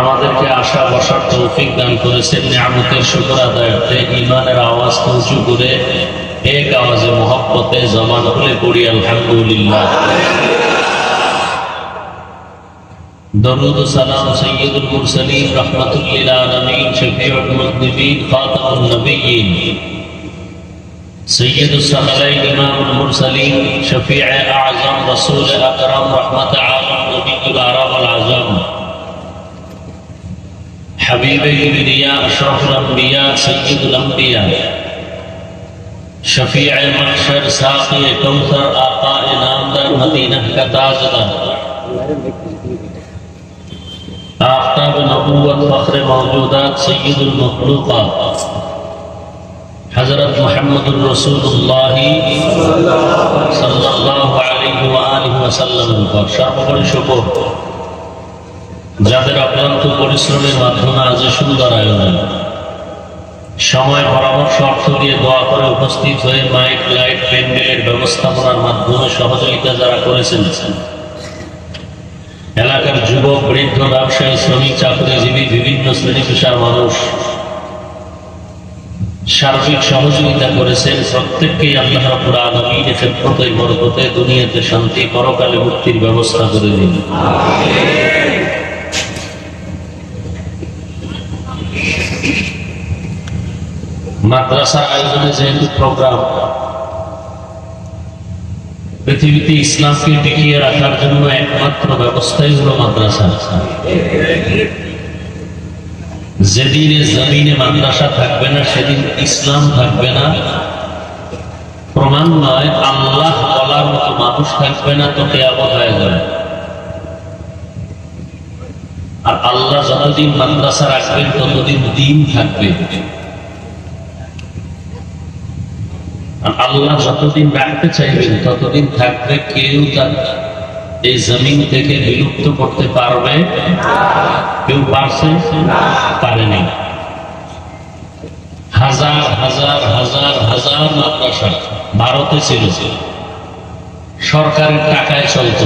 আমাদেরকে আশা বসার তৌফিক দান করেছেন, নিয়ামতের শুকর আদায়ার্থে ইমানের আওয়াজ উঁচু করে, এক আওয়াজে মহব্বতে জমান খুলে পড়ি, আলহামদুলিল্লাহ। درود سلام سید المرسلین رحمت للعالمین، شفیع المذنبین خاتم النبیین. سید الثقلین امام المرسلین، شفیع اعظم رسول اکرم رحمت عالم نبی العرب العظم. حبیب الانبیاء، اشرف الانبیاء، سید الانبیاء. شفیع محشر، ساقی کوثر، آقا نامدار مدینہ کا تاجدار. আফতাব نبوت فخر موجودات سید المخلوقات حضرت محمد الرسول اللہ صلی সর্বোপরি শুকর যাদের অক্লান্ত পরিশ্রমের মাধ্যমে আজ সুন্দর আয়োজন। সময়, পরামর্শ, অর্থ দিয়ে দোয়া করে উপস্থিত হয়ে মাইক, লাইট প্যান্ডেলের ব্যবস্থাপনার মাধ্যমে সহযোগিতা যারা করেছেন এলাকার যুবক, বৃদ্ধ, ব্যবসায়ী, শ্রমিক, চাকরিজীবী, বিভিন্ন শ্রেণি পেশার মানুষ সার্বিক সহযোগিতা করেছেন। প্রত্যেককেই আল্লাহ রাব্বুল আলামিন খেদমতে বরকতে দুনিয়াতে শান্তি, পরকালে মুক্তির ব্যবস্থা করে দিন। মাদ্রাসার আয়োজনে যেহেতু প্রোগ্রাম পৃথিবীতে ইসলামকে টিকিয়ে রাখার জন্য একমাত্র ব্যবস্থাই হলো মাদ্রাসা যেদিনে জমিনে মাদ্রাসা থাকবে না, সেদিন ইসলাম থাকবে না। প্রমাণ নয়, আল্লাহ বলার মতো মানুষ থাকবে না তো কেয়ামত হয়ে যাবে। আর আল্লাহ যতদিন মাদ্রাসা রাখবেন, ততদিন দিন থাকবে আর আল্লাহ যতদিন রাখতে চাইবেন, ততদিন থাকবে কেউ তার এই জমিন থেকে বিলুপ্ত করতে পারবে। কেউ পারছে? পারেনি হাজার হাজার হাজার হাজার মাদ্রাসা ভারতে ছিল। সরকারের টাকায় চলত।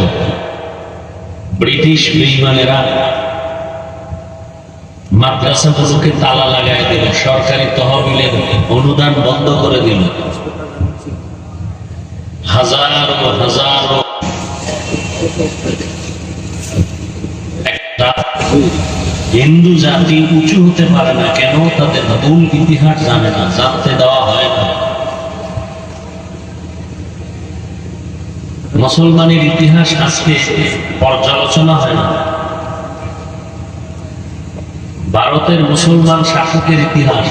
ব্রিটিশ বেইমানেরা মাদ্রাসাগুলোকে তালা লাগাই দিল, সরকারি তহবিলের অনুদান বন্ধ করে দিল। হিন্দু জাতি উঁচু হতে পারে না কেন, তাদের মূল ইতিহাস জানে না, জানতে দেওয়া হয় না। মুসলমানের ইতিহাস আজকে পর্যালোচনা হয় না। ভারতের মুসলমান শাসকের ইতিহাস।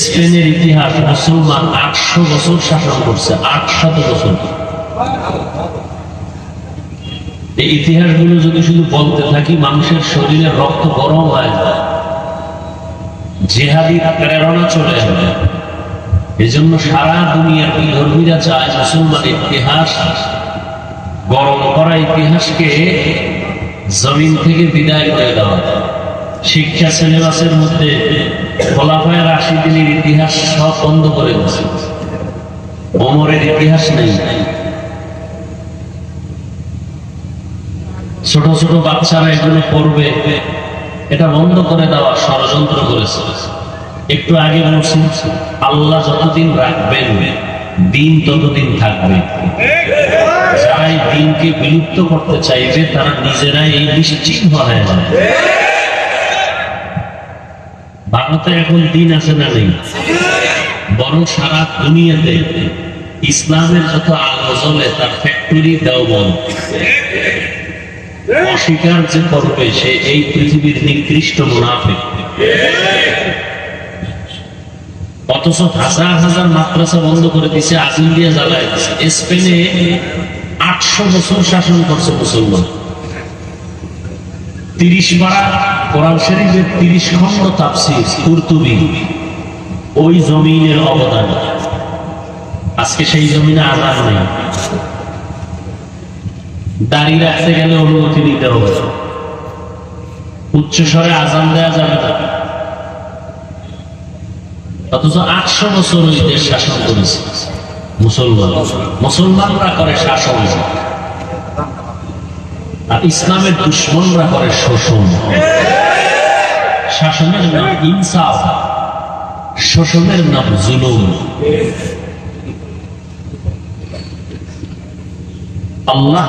স্পেনের ইতিহাস মুসলমান আটশো বছর শাসন করছে, আটশত বছর। এই ইতিহাসগুলো যদি শুধু বলতে থাকি, মানুষের শরীরে রক্ত গরম হয়ে যায় জেহাদি প্রেরণা চলে যাবে এই জন্য সারা দুনিয়ার বিধর্মীরা চায় মুসলমান ইতিহাস গরম করা ইতিহাসকে জমিন থেকে বিদায় করে দেওয়া শিক্ষা সিলেবাসের মধ্যে খোলাফায় রাশি দিনের ইতিহাস সব বন্ধ করে দিচ্ছে অমরের ইতিহাস নেই। ছোট ছোট বাচ্চারা এগুলো পড়বে। এটা বন্ধ করে দেওয়া ষড়যন্ত্র করেছে। একটু আগে বলছি, আল্লাহ যতদিন রাখবেন, দিন ততদিন থাকবে। যারা এই দিনকে বিলুপ্ত করতে চাইবে তারা নিজেরাই এই ভারতে এখন দিন আছে না নেই? সারা দুনিয়াতে ইসলামের যত আলো তার ফ্যাক্টরি অস্বীকার যে করবে সে এই পৃথিবীর নিকৃষ্ট মুনাফিক। অথচ হাজার হাজার মাদ্রাসা বন্ধ করে দিছে দিয়ে জ্বালায় স্পেনে আটশো বছর শাসন করছে মুসলমান। তিরিশ পাড়া কোরআন শরীফের তিরিশ খন্ড তাপসির কুর্তুবি। ওই জমিনের অবদান। আজকে সেই জমিনে আজাদ নেই। দাঁড়িয়ে রাখতে গেলে অনুমতি নিতে হবে। উচ্চ স্বরে আজান দেওয়া যাবে না। অথচ আটশো বছর ওই দেশ শাসন করেছে। মুসলমান। মুসলমানরা করে শাসন। আর ইসলামের দুশ্মনরা করে শোষণ। শাসনের নাম ইনসাফ। শোষণের নাম জুলুম। আল্লাহ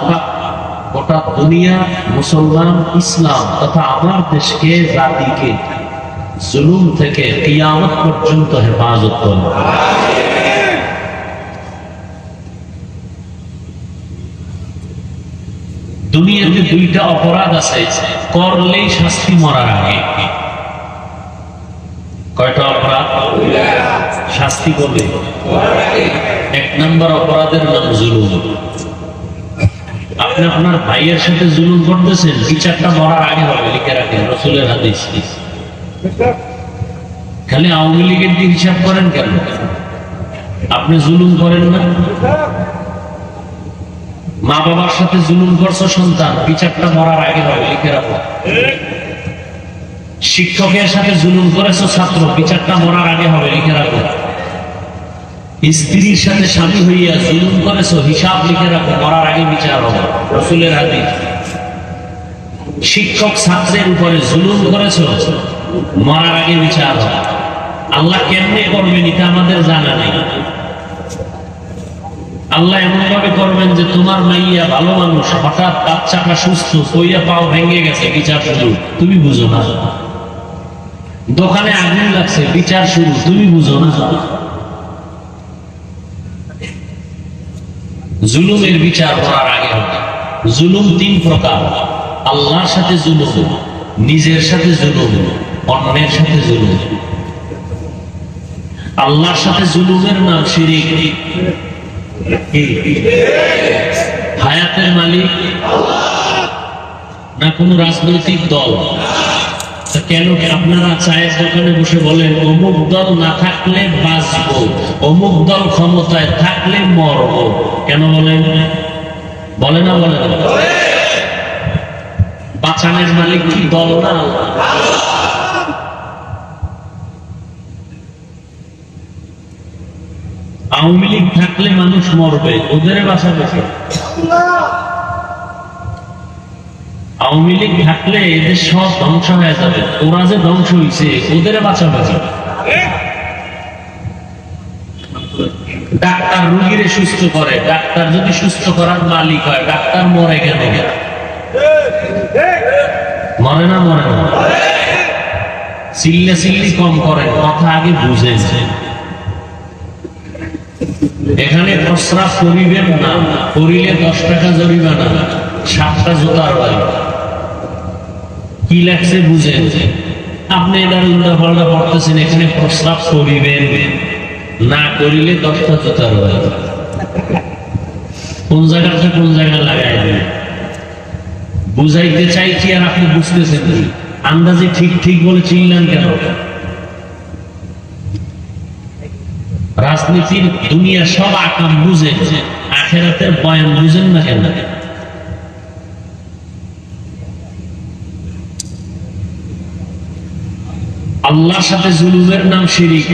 গোটা দুনিয়া, মুসলমান, ইসলাম তথা আমার দেশকে, জাতিকে জুলুম থেকে কিয়ামত পর্যন্ত হেফাজত করুন। দুনিয়াতে দুইটা অপরাধ আছে। করলেই শাস্তি মরার আগে। কয়টা অপরাধ? শাস্তি করবে এক নম্বর অপরাধের নাম জুলুম। আপনি আপনার ভাইয়ের সাথে জুলুম করতেছেন বিচারটা মরার আগে হবে, লিখে রাখেন, রসুলের হাদিস। খালি আওয়ামী লীগের হিসাব করেন কেন? আপনি জুলুম করেন না? মা বাবার সাথে জুলুম করছ, সন্তান। বিচারটা মরার আগে হবে লিখে রাখো। শিক্ষকের সাথে জুলুম করেছ, ছাত্র। বিচারটা মরার আগে হবে, লিখে রাখো। স্ত্রীর সাথে স্বামী হইয়া জুলুম করেছ, হিসাব লিখে রাখো, মরার আগে বিচার হবে। রসুলের হাতে শিক্ষক ছাত্রের উপরে জুলুম করেছ, মরার আগে বিচার হবে। আল্লাহ কেমনে করবেন, এটা আমাদের জানা নেই। আল্লাহ এমন ভাবে করবেন যে তোমার মাইয়া ভালো মানুষ, হঠাৎ বাচ্চাটা সুস্থ কইয়া পাও ভেঙে গেছে, বিচার শুরু। তুমি বুঝো না। দোকানে আগুন লাগছে, বিচার শুরু, তুমি বুঝো না। জুলুমের বিচার করার আগে জুলুম তিন প্রকার। আল্লাহর সাথে জুলুম, নিজের সাথে জুলুম, অন্যের সাথে জুলুম। আল্লাহর সাথে জুলুমের নাম শিরিক। হায়াতের মালিক? না কোন রাজনৈতিক দল? কেন আপনারা চায়ের দোকানে বসে বলেন, অমুক দল না থাকলে বাঁচবো, অমুক দল ক্ষমতায় থাকলে মরব কেন বলেন? বলে না বলে না? বাঁচানের মালিক কি দল না আওয়ামী লীগ থাকলে মানুষ মরবে, ওদের বাঁচাবে কে? আওয়ামী লীগ থাকলে এদের সব ধ্বংস হয়ে যাবে, ওরা যে ধ্বংস হয়েছে ওদের বাঁচাবে কে? ডাক্তার রুগীরে সুস্থ করে, ডাক্তার যদি সুস্থ করার মালিক হয়, ডাক্তার মরে কেন মরে না মরে না চিল্লে চিল্লি কম করেন, কথা আগে বুঝেছে এখানে প্রস্রাব করিবেন না, করিলে দশ টাকা জরিমানা, সাতটা জোতার বাড়ি। কি লাগছে বুঝেন? আপনি এটার উল্টা পাল্টা পড়তেছেন, এখানে প্রস্রাব করিবেন না করিলে দশটা জোতার বাড়ি। কোন জায়গাটা কোন জায়গায় লাগাই বুঝাইতে চাইছি আর আপনি বুঝতেছেন? আন্দাজে ঠিক ঠিক বলে চিনলেন কেন? রাজনীতির দুনিয়া সব আকাম বুঝে, আখেরাতের বয়ান বুঝেন না কেন? আল্লাহর সাথে জুলুমের নাম শিরিক।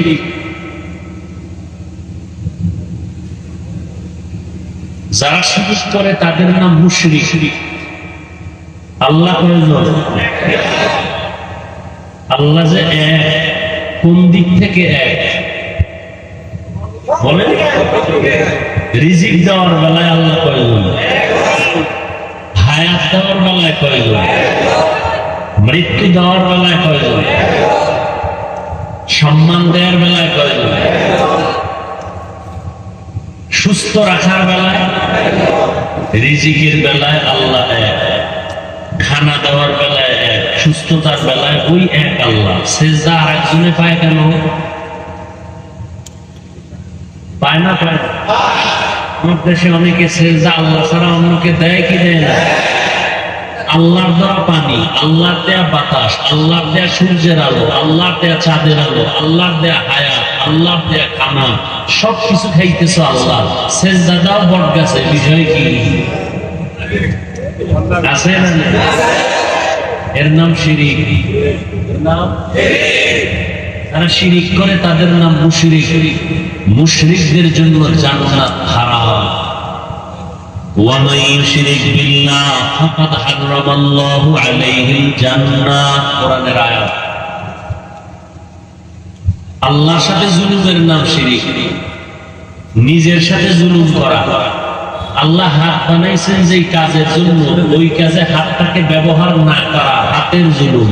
যারা শিরিক করে, তাদের নাম মুশরিক। আল্লাহ আল্লাহ যে এক, কোন দিক থেকে এক? মৃত্যু দেওয়ার বেলায় কয়জন সম্মান দেওয়ার বেলায় কয়জন সুস্থ রাখার বেলায়, রিজিকের বেলায় আল্লাহ এক। খানা দেওয়ার বেলায় এক, সুস্থতার বেলায় ওই এক আল্লাহ। সেজদা আর একজনে পায় কেন? পায় না দেশে অনেকে সেজদা আল্লাহ ছাড়া অন্যকে দেয় কি দেয় না? আল্লাহর দেওয়া পানি, আল্লাহর দেয়া বাতাস, আল্লাহর দেয়া সূর্যের আলো, আল্লাহর দেয়া চাঁদের আলো, আল্লাহর দেয়া হায়াত, আল্লাহর দেয়া খানা সব কিছু খাইতেছ আল্লাহ। সেজদা দাও বট গাছে বিষয় কি? আছে না? এর নাম শিরিক। নাম? তারা শিরিক করে তাদের নাম মুশরিক মুশরিকদের জন্য জান্নাত হারাম ومن يشرك بالله فقد حرم الله عليه الجنة কোরআনের আয়াত আল্লাহর সাথে জুলুমের নাম শিরিক নিজের সাথে জুলুম করা আল্লাহ হাত বানাইছেন যে কাজের জন্য ওই কাজে হাতটাকে ব্যবহার না করা হাতের জুলুম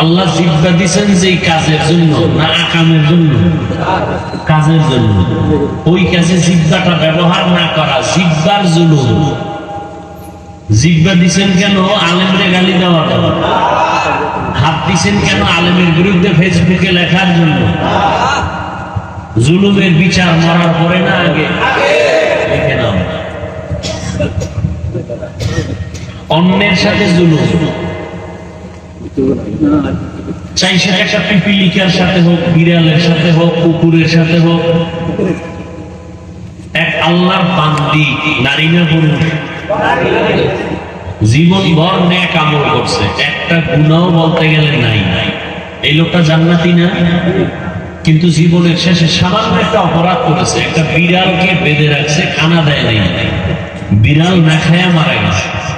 আল্লাহ জিব্বা দিছেন যে কাজের জন্য, না আকামের জন্য? কাজের জন্য। ওই কাজে জিব্বাটা ব্যবহার না করা জিব্বার জুলুম জিব্বা দিছেন কেন? আলেমরে গালি দেওয়ার জন্য হাত দিছেন কেন? আলেমের বিরুদ্ধে ফেসবুকে লেখার জন্য। জুলুমের বিচার মরার পরে না আগে? লিখে নাও। অন্যের সাথে জুলুম। চাই সেটা একটা পিপিলিকার সাথে হোক, বিড়ালের সাথে হোক, কুকুরের সাথে হোক। এক আল্লাহর বান্দি, নারী না পুরুষ? জীবন ভর করছে। একটা গুণাও বলতে গেলে নাই। এই লোকটা জান্নাতি না? কিন্তু জীবনের শেষে সামান্য একটা অপরাধ করেছে। একটা বিড়ালকে বেঁধে রাখছে, খানা দেয় নাই। বিড়াল না খায়া মারা গেছে।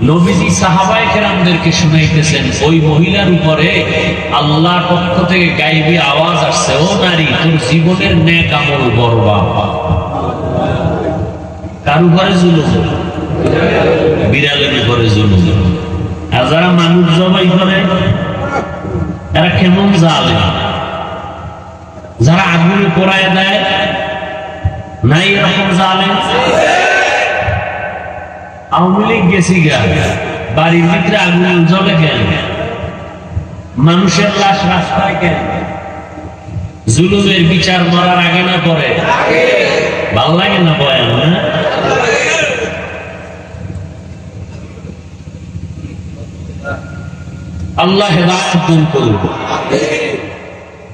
নবীজি সাহাবায়ে কেরামদেরকে শুনাইতেছেন, ওই মহিলার উপরে আল্লাহর পক্ষ থেকে গাইবি আওয়াজ আসছে, ও নারী, তোর জীবনের ন্যাক আমল বরবাদ কার উপরে জুলুম? বিড়ালের উপরে জুলুম। আর যারা মানুষ জবাই করে এরা কেমন জালে যারা আগুনে পোড়ায় দেয়, নাই এরকম জালে আওয়ামী লীগ গেছি গা, বাড়ির ভিতরে আগুন জ্বলে কেন মানুষের লাশ রাস্তায় কেন জুলুমের বিচার মরার আগে না পরে ভালো লাগে না আল্লাহ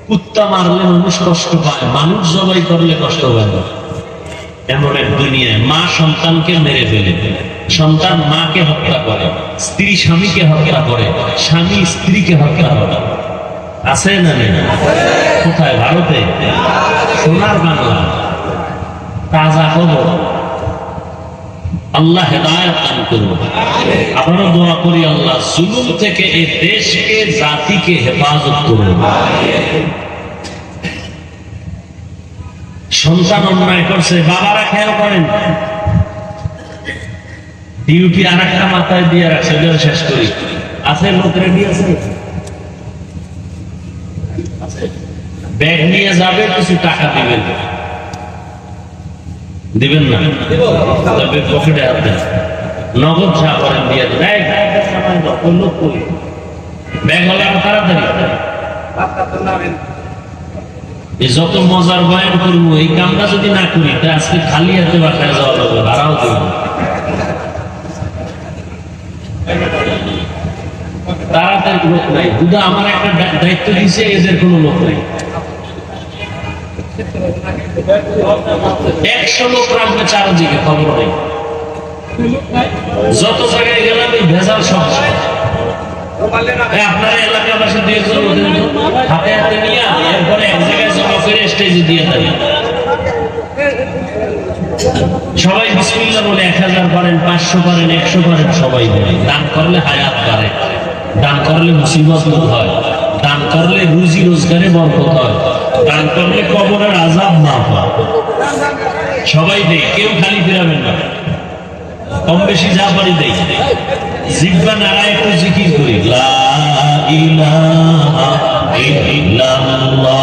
কুত্তা মারলে মানুষ কষ্ট পায়, মানুষ জবাই করলে কষ্ট পায়। এমন এক দুনিয়ায় মা সন্তানকে মেরে ফেলে। সন্তান মাকে হত্যা করে, স্ত্রী স্বামীকে হত্যা করে, স্বামী স্ত্রীকে হত্যা করে। আছে না নেই? কোথায়? ভারতে? সোনার বাংলা। তাজা খবর। আল্লাহ দান করুন। আবারও দোয়া করি, আল্লাহ জুলুম থেকে এই দেশকে, জাতিকে হেফাজত করুন। সন্তান অন্যায় করছে, বাবারা খেয়াল করেন। ডিউটি আর একটা মাথায় দিয়ে রাখছে শেষ করি। আছে লোক রেডি আছে। ব্যাগ নিয়ে যাবে, কিছু টাকা দিবেন। দিবেন না? তবে পকেটে হাত দেন। নগদ যা করেন দিয়ে দেন? ব্যাগ হলে তাড়াতাড়ি। যত মজার বয়ান করব, এই কামটা যদি না করি, তা আজকে খালি হাতে বাসায় যাওয়া লাগবে ভাড়াও দেব লোক নাই। আমার একটা দায়িত্ব দিছে, এদের কোনো লোক নাই। একশো লোক রাখবে চারদিকে, খবর নেই। যত জায়গায় গেলাম, এই ভেজাল সব দেন। সবাই বিসমিল্লাহ বলে, এক হাজার পারেন পাঁচশো পারেন একশো পারেন সবাই বলে। দান করলে হায়াত বাড়ে। দান করলে মুসিবত হয়। দান করলে রুজি রোজগারে বরকত হয়। দান করলে কবরের আজাব না হয়। সবাই দেয়, কেউ খালি ফেরাবেন না। কম বেশি যা পারি দেয় জিব্বা নাড়া একটু জিকির করি। ইল্লাল্লাহ।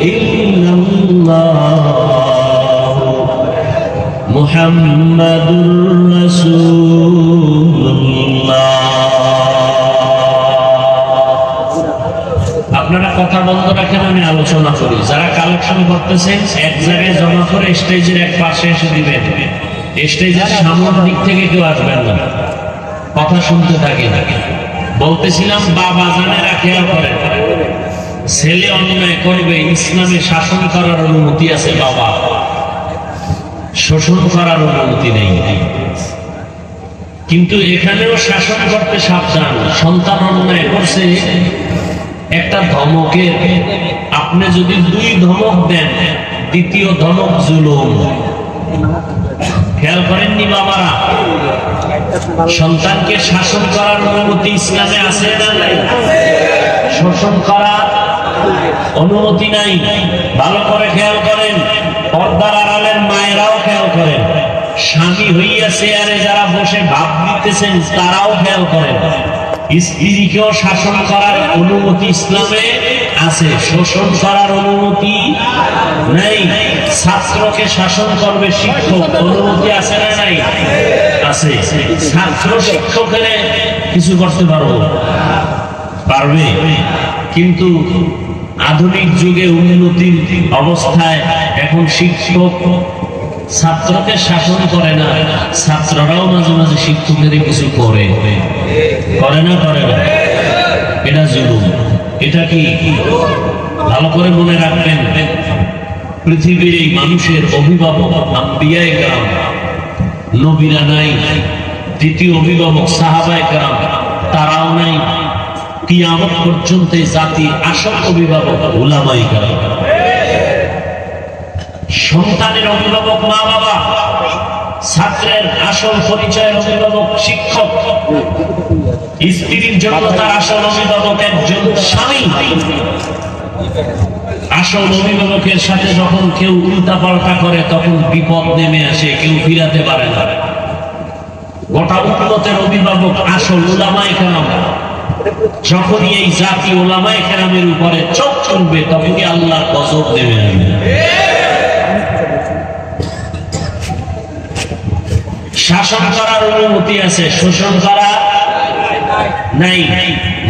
إلا الله محمد رسول الله আপনারা কথা বন্ধ রাখেন আমি আলোচনা করি যারা কালেকশন করতেছেন এক জায়গায় জমা করে স্টেজের এক পাশে এসে দিবেন স্টেজের সামনের দিক থেকে কেউ আসবেন না কথা শুনতে থাকি বলতেছিলাম বাবা জানেরা খেয়াল করেন ছেলে অন্যায় করবে, ইসলামে শাসন করার অনুমতি আছে বাবা। শোষণ করার অনুমতি নেই। কিন্তু এখানেও শাসন করতে সাবধান। সন্তান অন্যায় করছে, একটা ধমকের। আপনি যদি দুই ধমক দেন, দ্বিতীয় ধমক জুলুম। খেয়াল করেননি বাবারা? সন্তানকে শাসন করার অনুমতি ইসলামে আছে না শোষণ করার অনুমতি নাই। ভালো করে খেয়াল করেন, পর্দার আড়ালের মায়েরাও খেয়াল করেন। স্বামী হইয়া চেয়ারে যারা বসে ভাব দিতেছেন, তারাও খেয়াল করেন। স্ত্রীকেও শাসন করার অনুমতি ইসলামে আছে। শোষণ করার অনুমতি নাই। ছাত্রকে শাসন করবে শিক্ষক, অনুমতি আছে না নাই? আছে। ছাত্র শিক্ষকের কিছু করতে পারব। পারবে। কিন্তু আধুনিক যুগে উন্নতির অবস্থায় এখন শিক্ষক ছাত্রকে শাসন করে না, ছাত্ররাও মাঝে মাঝে শিক্ষকের কিছু করে করে না করে না। এটা জুলুম। এটা কি? ভালো করে মনে রাখবেন, পৃথিবীর এই মানুষের অভিভাবক আম্বিয়ায় গ্রাম নবীরা নাই, দ্বিতীয় অভিভাবক সাহাবায় গ্রাম তারাও নাই। কিয়ামত পর্যন্ত জাতির আসল অভিভাবক ওলামাই গ্রাম সন্তানের অভিভাবক মা বাবা ছাত্রের আসল পরিচয়ের অভিভাবক শিক্ষক, স্ত্রীর জন্য তার আসল অভিভাবক একজন স্বামী। আসল অভিভাবকের সাথে যখন কেউ উল্টা পাল্টা করে, তখন বিপদ নেমে আসে, কেউ ফিরাতে পারে না। গোটা উন্নতের অভিভাবক আসল উলামায় কেরাম। যখনই এই জাতি ওলামায় কেরামের উপরে চোখ চলবে, তখনই আল্লাহ নেমে আসবে। শাসন করার অনুমতি আছে, শোষণ করা নাই।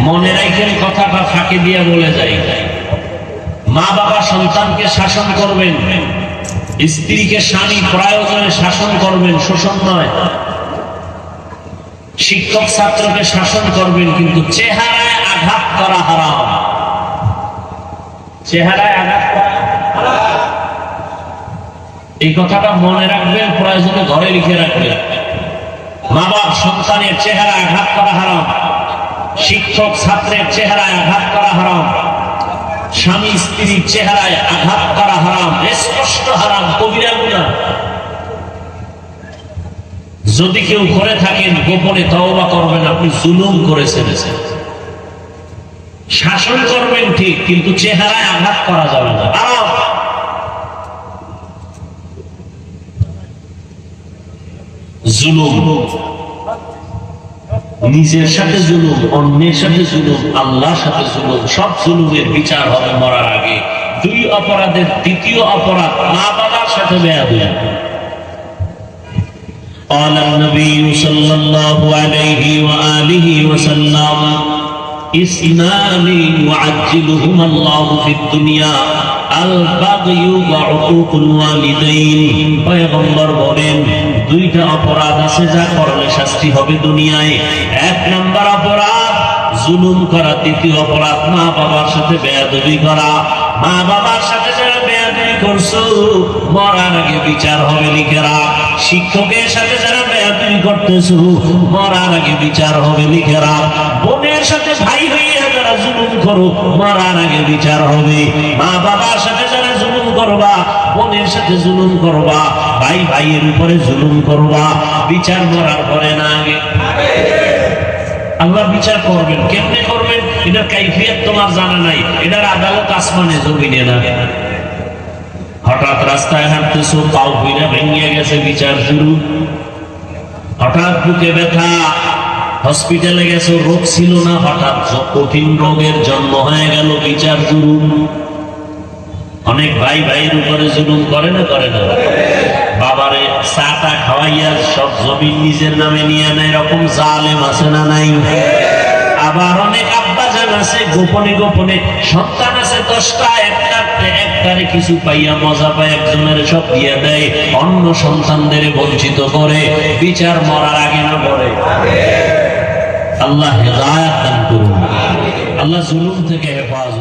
মনে রাখেন কথাটা ফাঁকে দিয়ে বলে যাই মা বাবা সন্তানকে শাসন করবেন, স্ত্রীকে স্বামী প্রয়োজনে শাসন করবেন, শোষণ নয়। শিক্ষক ছাত্রকে শাসন করবেন কিন্তু চেহারায় আঘাত করা হারাম। চেহারায় আঘাত করা এই কথাটা মনে রাখবেন, প্রয়োজনে ঘরে লিখে রাখবেন। মা বাপ সন্তানের চেহারা আঘাত করা হারাম। শিক্ষক ছাত্রের চেহারায় আঘাত করা হারাম। স্বামী স্ত্রীর চেহারায় আঘাত করা হারাম। স্পষ্ট হারাম, কবিরা গুণা। যদি কেউ করে থাকেন, গোপনে তওবা করবেন, আপনি জুলুম করেছেন শাসন করবেন ঠিক, কিন্তু চেহারায় আঘাত করা যাবে না। নিজের সাথে জুলুম, অন্যের সাথে জুলুম, আল্লাহর সাথে জুলুম, সব জুলুমের বিচার হবে মরার আগে। দুই অপরাধের দ্বিতীয় অপরাধ মা বাবার সাথে বেয়াদুই قال النبي صلى الله عليه وآله وسلم اثنان يعجلهما الله في الدنيا البغي وعقوق الوالدين পয়গম্বর বলেন দুইটা অপরাধ আছে যা করলে শাস্তি হবে দুনিয়ায় এক নাম্বার অপরাধ জুলুম করা দ্বিতীয় অপরাধ মা বাবার সাথে বেয়াদবি করা মা বাবার সাথে যারা বেয়াদবি করছ মরার আগে বিচার হবে লিখেরা। শিক্ষকের সাথে যারা বেয়াদবি করতেছো, মরার আগে বিচার হবে লিখেরা। বোনের সাথে ভাই হইয়া যারা জুলুম করো, মরার আগে বিচার হবে। মা বাবার সাথে যারা জুলুম করবা, বোনের সাথে জুলুম করবা, ভাই ভাইয়ের উপরে জুলুম করবা। বিচার মরার পরে না আগে। আল্লাহ বিচার করবেন। কেমনে করবেন? এটার কাইফিয়ত তোমার জানা নাই। এটার আদালত আসমানে, জমিনে না। হঠাৎ রাস্তায় হাঁটতেছো, পাও ফিরে ভেঙে গেছে, বিচার শুরু। হঠাৎ বুকে ব্যথা, হসপিটালে গেছো, রোগ ছিল না, হঠাৎ কঠিন রোগের জন্ম হয়ে গেল, বিচার শুরু। অনেক ভাই ভাইয়ের উপরে জুলুম করে না করে না? বাবারে চাটা খাওয়াইয়া সব জমি নিজের নামে নিয়ে নেয় এরকম জালেম আছে না নাই? আবার অনেক আব্বা জান আছে, গোপনে গোপনে। সন্তান আছে দশটা, একটা একটারে কিছু পাইয়া মজা পায়, একজনের সব দিয়ে দেয়, অন্য সন্তানদের বঞ্চিত করে, বিচার মরার আগে না পড়ে আল্লাহ হেদায়াত দান করুন। আল্লাহ জুলুম থেকে হেফাজত